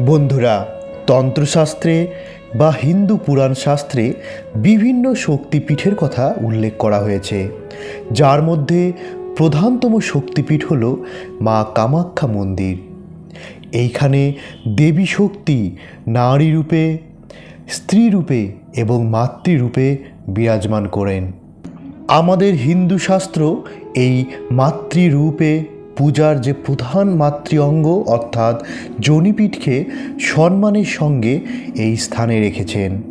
বন্ধুরা, তন্ত্রশাস্ত্রে বা হিন্দু পুরাণ শাস্ত্রে বিভিন্ন শক্তিপীঠের কথা উল্লেখ করা হয়েছে। যার মধ্যে প্রধানতম শক্তিপীঠ হল মা কামাখ্যা মন্দির। এইখানে দেবী শক্তি নারী রূপে, স্ত্রী রূপে এবং মাতৃরূপে বিরাজমান করেন। আমাদের হিন্দু শাস্ত্র এই মাতৃরূপে পূজার যে প্রধান মাতৃ অঙ্গ অর্থাৎ জনিপীঠকে সম্মানের সঙ্গে এই স্থানে রেখেছেন।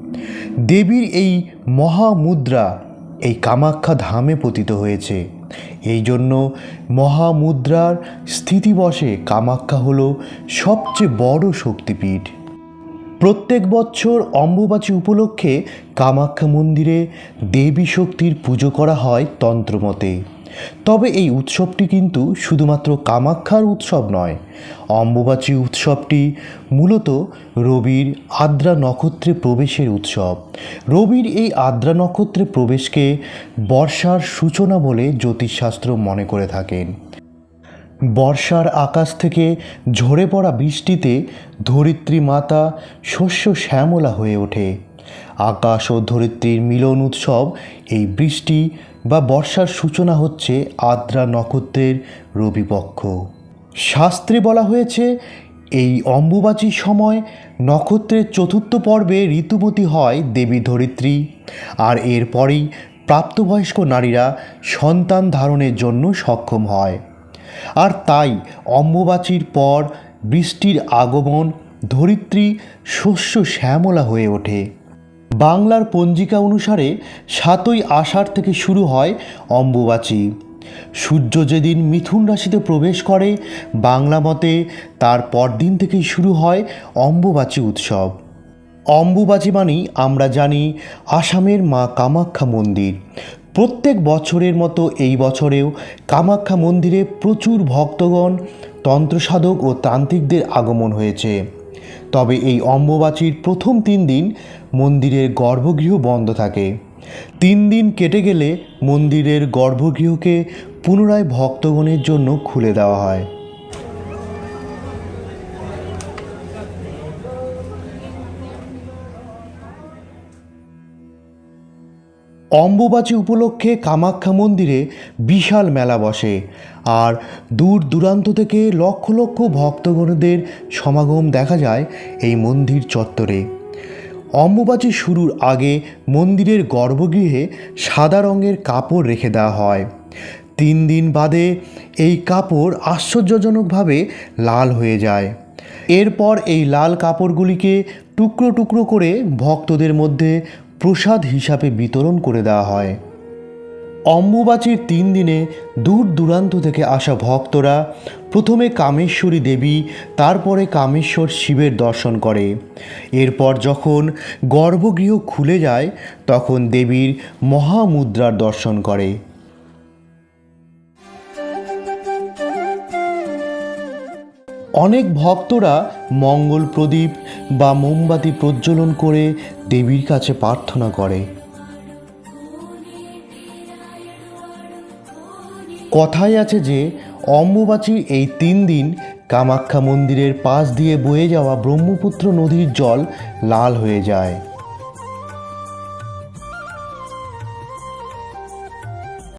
দেবীর এই মহামুদ্রা এই কামাখ্যা ধামে পতিত হয়েছে। এই জন্য মহামুদ্রার স্থিতিবশে কামাখ্যা হল সবচেয়ে বড় শক্তিপীঠ। প্রত্যেক বছর অম্বুবাচী উপলক্ষে কামাখ্যা মন্দিরে দেবী শক্তির পুজো করা হয় তন্ত্রমতে। তবে এই উৎসবটি কিন্তু শুধুমাত্র কামাখ্যার উৎসব নয়, অম্বুবাচী উৎসবটি মূলত রবির আদ্রা নক্ষত্রে প্রবেশের উৎসব। রবির এই আদ্রা নক্ষত্রে প্রবেশকে বর্ষার সূচনা বলে জ্যোতিষশাস্ত্র মনে করে থাকেন। বর্ষার আকাশ থেকে ঝরে পড়া বৃষ্টিতে ধরিত্রী মাতা শস্য শ্যামলা হয়ে ওঠে। আকাশ ও ধরিত্রীর মিলন উৎসব এই বৃষ্টি বা বর্ষার সূচনা হচ্ছে আদ্রা নক্ষত্রের রবিপক্ষ। শাস্ত্রে বলা হয়েছে, এই অম্বুবাচীর সময় নক্ষত্রের চতুর্থ পর্বে ঋতুমতী হয় দেবী ধরিত্রী। আর এরপরেই প্রাপ্তবয়স্ক নারীরা সন্তান ধারণের জন্য সক্ষম হয়। আর তাই অম্বুবাচীর পর বৃষ্টির আগমন ধরিত্রী শস্য শ্যামলা হয়ে ওঠে। বাংলার পঞ্জিকা অনুসারে সাতই আষাঢ় থেকে শুরু হয় অম্বুবাচী। সূর্য যেদিন মিথুন রাশিতে প্রবেশ করে, বাংলা মতে তার পরদিন থেকেই শুরু হয় অম্বুবাচী উৎসব। অম্বুবাচী মানেই আমরা জানি আসামের মা কামাখ্যা মন্দির। প্রত্যেক বছরের মতো এই বছরেও কামাখ্যা মন্দিরে প্রচুর ভক্তগণ, তন্ত্রসাধক ও তান্ত্রিকদের আগমন হয়েছে। তবে এই অম্বুবাচীর প্রথম তিন দিন মন্দিরের গর্ভগৃহ বন্ধ থাকে। তিন দিন কেটে গেলে মন্দিরের গর্ভগৃহকে পুনরায় ভক্তগণের জন্য খুলে দেওয়া হয়। অম্বুবাচী উপলক্ষে কামাখ্যা মন্দিরে বিশাল মেলা বসে। আর দূর দূরান্ত থেকে লক্ষ লক্ষ ভক্তগণদের সমাগম দেখা যায় এই মন্দির চত্বরে। অম্বুবাচী শুরুর আগে মন্দিরের গর্ভগৃহে সাদা রঙের কাপড় রেখে দেওয়া হয়। তিন দিন বাদে এই কাপড় আশ্চর্যজনকভাবে লাল হয়ে যায়। এরপর এই লাল কাপড়গুলিকে টুকরো টুকরো করে ভক্তদের মধ্যে প্রসাদ হিসাবে বিতরণ করে দেওয়া হয়। অম্বুবাচীর তিন দিনে দূর দূরান্ত থেকে আসা ভক্তরা প্রথমে কামেশ্বরী দেবী, তারপরে কামেশ্বর শিবের দর্শন করে। এরপর যখন গর্ভগৃহ খুলে যায়, তখন দেবীর মহামুদ্রার দর্শন করে। অনেক ভক্তরা মঙ্গল প্রদীপ বা মোমবাতি প্রজ্বলন করে দেবীর কাছে প্রার্থনা করে। কথাই আছে যে অম্বুবাচীর এই তিন দিন কামাখ্যা মন্দিরের পাশ দিয়ে বয়ে যাওয়া ব্রহ্মপুত্র নদীর জল লাল হয়ে যায়।